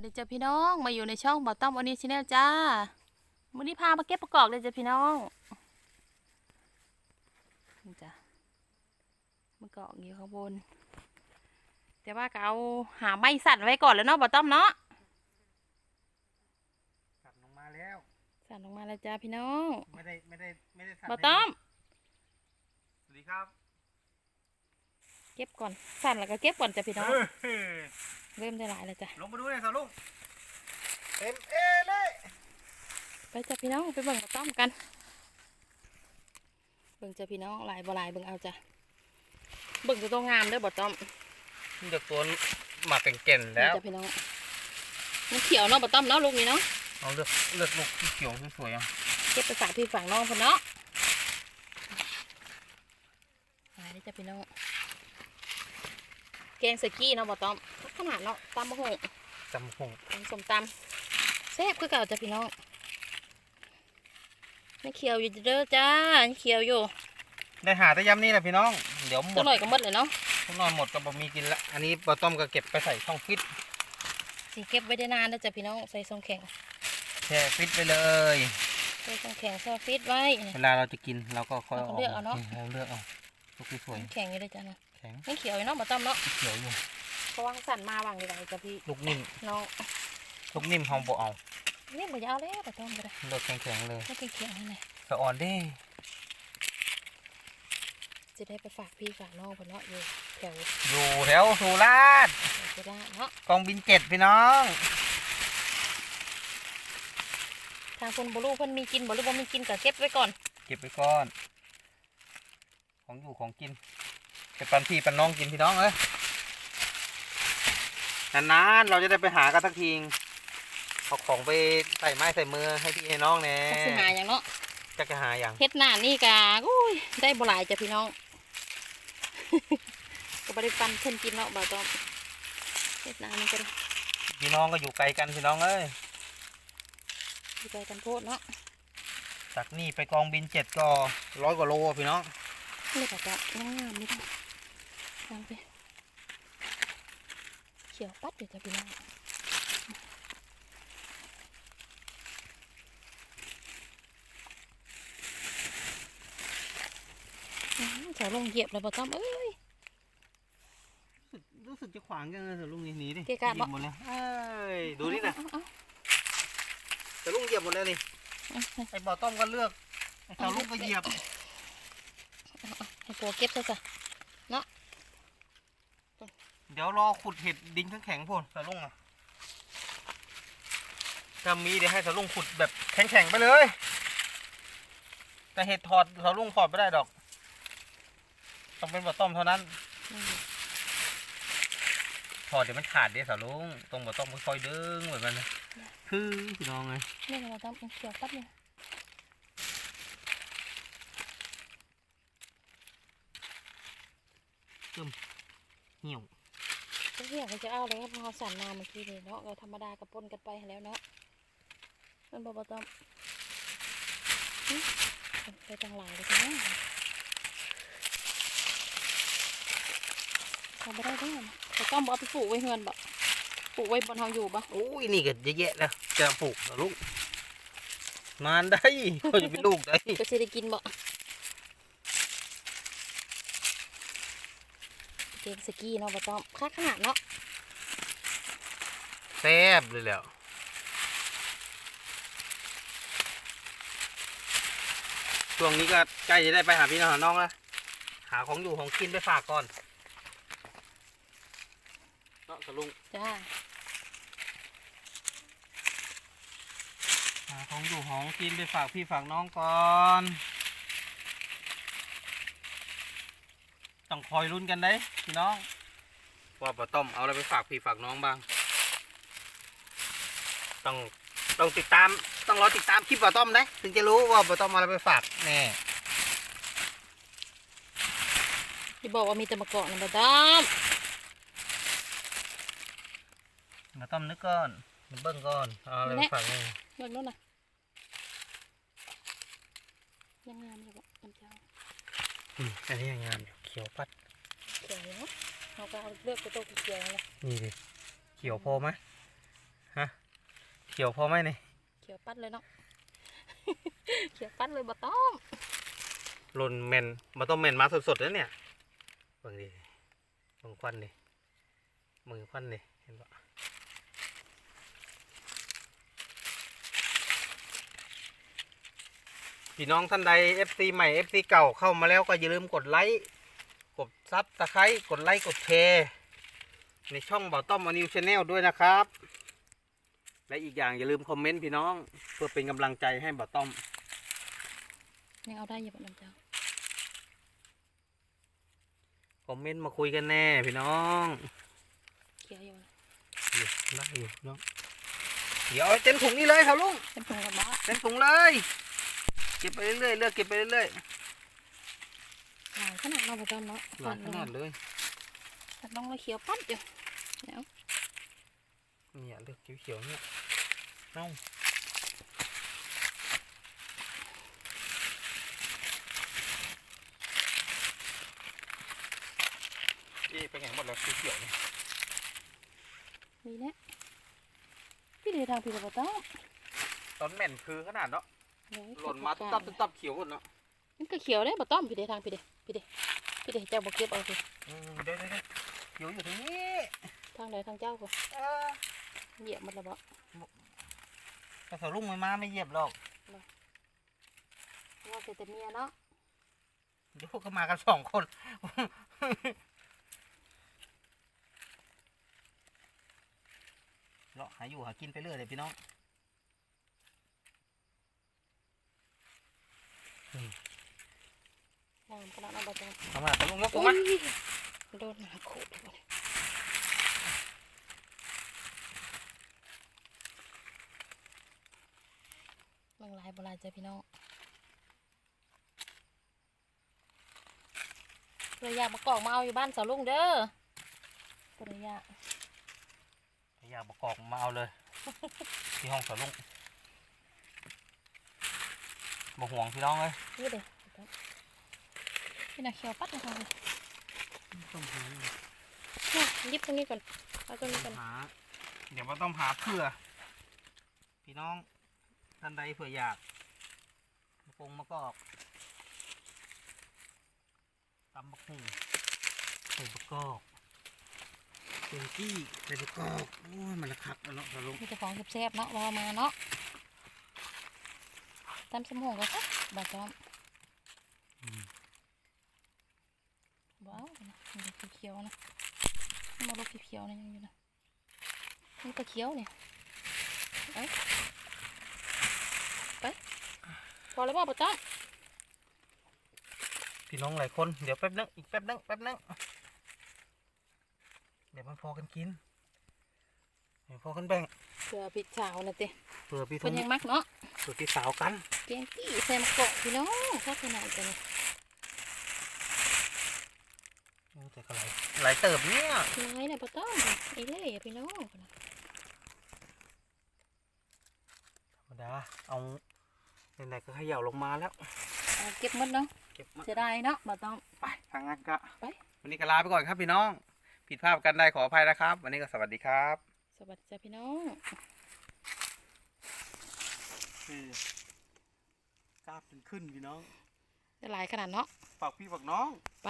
วัสดีจ้าพี่น้องมาอยู่ในช่องบอต้อมวันนี้ชแนลจ้าวันนี้พามาเก็บประกอบเลยจ้าพี่น้องนี่จ้ะมะกอกอยู่ข้างบน แต่ว่าก็เอาหาไม้สั่นไว้ก่อนแล้วเนาะบอต้อมเนาะสั่นลงมาแล้วสั่นลงมาแล้วจ้าพี่น้องไม่ได้ไม่ได้ไม่ได้สั่นบอต้อมสวัสดีครับ เก็บก่อนสั่นแล้วก็เก็บก่อนจ้าพี่น้อง เฮ้ยเริ่มได้หลายแล้วจ้ะลงมาดูเลยสาวลุงเต็มเอเลยไปจ้าพี่น้องไปเบิ่งบอต้อมกัน เบิ่งจ้าพี่น้องหลายบ่หลายเบิ่งเอาจ้ะเบิ่งจะต้องงามเด้อบอต้อมนี่จากตัวหมากเก่งๆแล้วนี่จ้ะพี่น้องมันเขียวเนาะบะต้อมเนาะลูกนี้เนาะเอาเลือกเลือกลูกที่เขียวสวยๆอะเก็บไปฝากพี่ฝั่งน้องพนเนาะอะไรนี่จ้ะพี่น้องแกงสกี้เนาะบะต้อม ขนาดเนาะตำมะฮงจำคงตำส้มตำแซ่บคือเก่าจ้ะพี่น้องไม่เขียวอยู่เด้อจ้ายังเขียวอยู่ได้หาแต่ยำนี่แหละพี่น้อง เดี๋ยวหมตัวดหน่อยก็หมดเลยเนาะทุกนอนหมดก็บะมีกินละอันนี้ปลาต้มก็เก็บไปใส่ช่องฟิตสิเก็บไว้ได้นานนะจ้ะพี่น้องใส่ทรงแข็งแช่ฟิตไปเลย ใส่ทรงแข็งแช่ฟิตไว้นี่เวลาเราจะกินเราก็ค่อยเราก็เลือกเอาเนอะเราเลือกเอาลูกที่สวยแข็งอยู่เลยจ้ะนะแข็งไม่เขียวอยู่เนาะบะต้อมเนาะเขียวอยู่เพ ราะว่าสั่นมาวางดีกว่าจ้ะพี่ลูกนิ่มน้องลูกนิ่มหอมบ่เอานี่บ่ยาวแล้วบะต้อมก็ได้เลือกแข็งๆเลยไม่เป็นเขียวให้ไหนสะอ่อนเด้จะได้ไปฝากพี่ฝากน้องเพนเนาะอยู่แถวอยู่แถวสุราษฎร์แถวจะได้เนาะกองบินเจ็ดพี่น้องทางคนบลูเพิ่นมีกินบ่หรือบ่มีกินก็เก็บไว้ก่อน เก็บไปก่อน ของอยู่ของกินไปปันพี่ปันน้องกินพี่น้องเอ้ย นานๆเราจะได้ไปหากันสักทีเอาของไปใส่ไม้ใส่มือให้พี่ให้น้องแน่จักสิหาอย่างเนาะจะจะหาอย่างเฮ็ดหน้านี่กะอุ้ยได้บ่หลายจ้ะพี่น้อง ก็บ่ได้ปันเพิ่นกินเนาะบ่ต้องเฮ็ดหน้านี่ก็ได้พี่น้องก็อยู่ไกลกันพี่น้องเอ้ยดีใจกันโพดเนาะจากนี่ไปกองบินเจ็ดก็ร้อยกว่าโลพี่น้องนี่ก็จะงามๆนี่ต้องงามไปเขียวปัดอยู่จ้ะพี่น้องอื้อหือจะลงเหยียบเลยบ่ต้อมเอ้ย รู้สึกจะขวางจังเลยเถอะลุงนี่หนีดิเกะกะเหยียบปะหมดเลยเอ้ยดูนี่นะเอาเอาแต่ลุงเหยียบหมดเลยนี่เอาเอาไอ้บ่อต้มก็เลือกไอ้ชาวลุงก็เหยียบให้ตัวเก็บซะจ้ะเดี๋ยวรอขุดเห็ดดินแข็งๆพ่นสาลุงอะถ้ามีเดี๋ยวให้สาลุงขุดแบบแข็งๆไปเลย แต่เห็ดถอดสาลุงถอดไม่ได้ดอก ต้องเป็นบ่อต้มเท่านั้นอืมถอดเดี๋ยวมันขาดเดี๋ยวสาลุงตรงบ่อต้มค่อยๆดึงแบบนั้นนะคือพี่น้องไงนี่เราต้องเขียวปัดเนี่ยเหี่ยวก็ เหี่ยวมันจะเอาเลยเพราะเขาสั่นมาเมื่อกี้เลยเนาะเราธรรมดากับปนกันไปแล้วเนาะมันบ่บ่ต้องหึไปจังหลายเลยทีนี้เขาไม่ได้เด้อแต่ต้องบ่เอาไปปลูกไว้เฮือนบ่ปลูกไว้บนเฮาอยู่บ่โอ้ยนี่ก็เยอะแยะแล้วจะปลูกสาลุงนานได้เขาจะเป็นลูกได้ก็สิได้กินบ่ เกมสกี้เนาะบ่ต้องค่าขนาดเนาะแซ่บเลยแหล้วช่วงนี้ก็ใกล้จะได้ไปหาพี่น้องหาน้องแล้วหาของอยู่ของกินไปฝากก่อนเนาะสลุงจ้าหาของอยู่ของกินไปฝากพี่ฝากน้องก่อน ต้อง คอยลุ้นกันได้พี่น้องว่าปลาต้มเอาอะไรไปฝากพี่ฝากน้องบ้าง ต้องต้องติดตามต้องรอติดตามคลิปปลาต้มนะถึงจะรู้ว่าปลาต้มเอาอะไรไปฝากแน่ที่บอกว่ามีแต่มะกอกนะบ่ต้องปลาต้มนึกก่อนเบิ้งก่อนเอาอะไรไปฝากแน่เบิ่งโนู่นน่ะยังงามอยู่บ่น้ำเจ้าอืมอันนี้ยังงามอยู่ เขียวปัดเขียวเนาะเราก็เอาเลือกตัวโตวเขียวๆเลยนี่ดิเขียวพอไหมหเขียวพอไหมนี่เขียวปัดเลยเนาะเขียวปัดเลยบ่ต้องหล่นเมนมาต้องเมนมาสดๆแล้วเนี่ยเบิ่งดิเบิ่งควันดิมือควันดิเห็นปะพี่น้องท่านใด FC ใหม่ FC เก่าเข้ามาแล้วก็อย่าลืมกดไลค์ กดซับตะไคร้กดไลค์กดแชร์ในช่องเบาต้อมอนิวชาแนลด้วยนะครับ และอีกอย่างอย่าลืมคอมเมนต์พี่น้อง เพื่อเป็นกำลังใจให้เบาต้อมยังเอาได้อยู่บ่น้ำเจ้าคอมเมนต์มาคุยกันแน่พี่น้องเขียวอยู่นะอยู่ได้อยู่เนาะเดี๋ยวเอาเต็มถุงนี่เลยครับลุงเป็นถุงกระบะเต็มถุงเลย เก็บไปเรื่อยๆเลือกเก็บไปเรื่อยหลาย ขนาดเราบ่ต้องเนาะๆหลายขนาดเลยแต่ต้องเลยเขียวปัดอยู่เดี๋ยวเนี่ยเลือกเขียวๆเนี่ยเอ้าเอ๊ะไปไหนหมดแล้วเขียวๆเนี่ยมีเนี่ยพี่เดทางพี่บ่ต้องตอนแม่นคือขนาดเนาะเดี๋ยวหล่นมาตุ๊บตับตุ๊บตับเขียวหมดเนาะมันก็เขียวได้บ่ต้องพี่เดทางพี่เด พี่เดพี่เดเจ้าบ่เก็บเอาสิอืมเดี๋ยวเดี๋ยวเดี๋ยวเขียวอยู่ตรงนี้ทางใดทางเจ้าก็เออเหยียบมันและบ่กระสลุงไม่มาไม่เหยียบหรอกว่าแต่แต่เมียเนาะเดี๋ยวพวกเขามากันสองคนเลาะหาอยู่หากินไปเรื่อยเลยพี่น้อง น้ำ ขนาดนั้นบ่ต้องเอามาตะลุงยกโอ้มายโดนหมาโขดเลยบ่เนี่ยเมืองลายโบราณจ้ะพี่น้องเลยอยากมากอกมาเอาอยู่บ้านสาวลุงเด้อตัวนี้อยากอยากประกอบมาเอาเลย ที่ห้องสลุงบ่ห่วงพี่น้องเลยนี่เด้ พี่น่ะเขียวปัดเลยค่ะต้องหาเนี่ยหยิบตรงนี้ก่อนเอาตรงนี้ก่อนหาเดี๋ยวว่าต้องหาเพื่อ พี่น้องท่านใดเผื่ออยากมะกงมะกอกตำบักหุ่งใส่ประกอบเป็นกี้ใส่ประกอบโอ้ยมันละคักแล้วเนาะสลุงมีเจ้าของแซ่บๆเนาะว่ามาเนาะตำสมองก็ครับบาจอม อืม ว้าวนะมันจะเขียวๆนะมันมาลูกเขียวๆนะยังอยู่นะมันก็เขียวเนี่ยไปไปพอแล้วบ่ปะจ้อมพี่น้องหลายคน เดี๋ยวแป๊บนึงอีกแป๊บนึงแป๊บนึงเดี๋ยวมันพอกันกินเดี๋ยวพอกันแบ่งเผื่อพี่สาวนะเต้เผื่อพี่ทเพิ่นงยังมักเนาะเผื่อพี่สาวกันเกียงกี้ใส่มะกอกพี่น้องข้าขนาดจังเลย โอ้แต่ก็หลายหลายเติบเนี่ยน้อยนะปะจ้อมไอ้เล่อะพี่น้องธรรมดาเอาไหนๆก็เขย่าลงมาแล้วเอาเก็บหมดเนาะเก็บมาเสียดายเนาะปะจ้อมไปทางนั้นก็ไปวันนี้ก็ลาไปก่อนครับพี่น้อง ผิดพลาดกันได้ขออภัยนะครับ วันนี้ก็สวัสดีครับ สวัสดีจ้ะพี่น้องกล้าเป็นขึ้นพี่น้องได้หลายขนาดเนาะฝากพี่ฝากน้องไป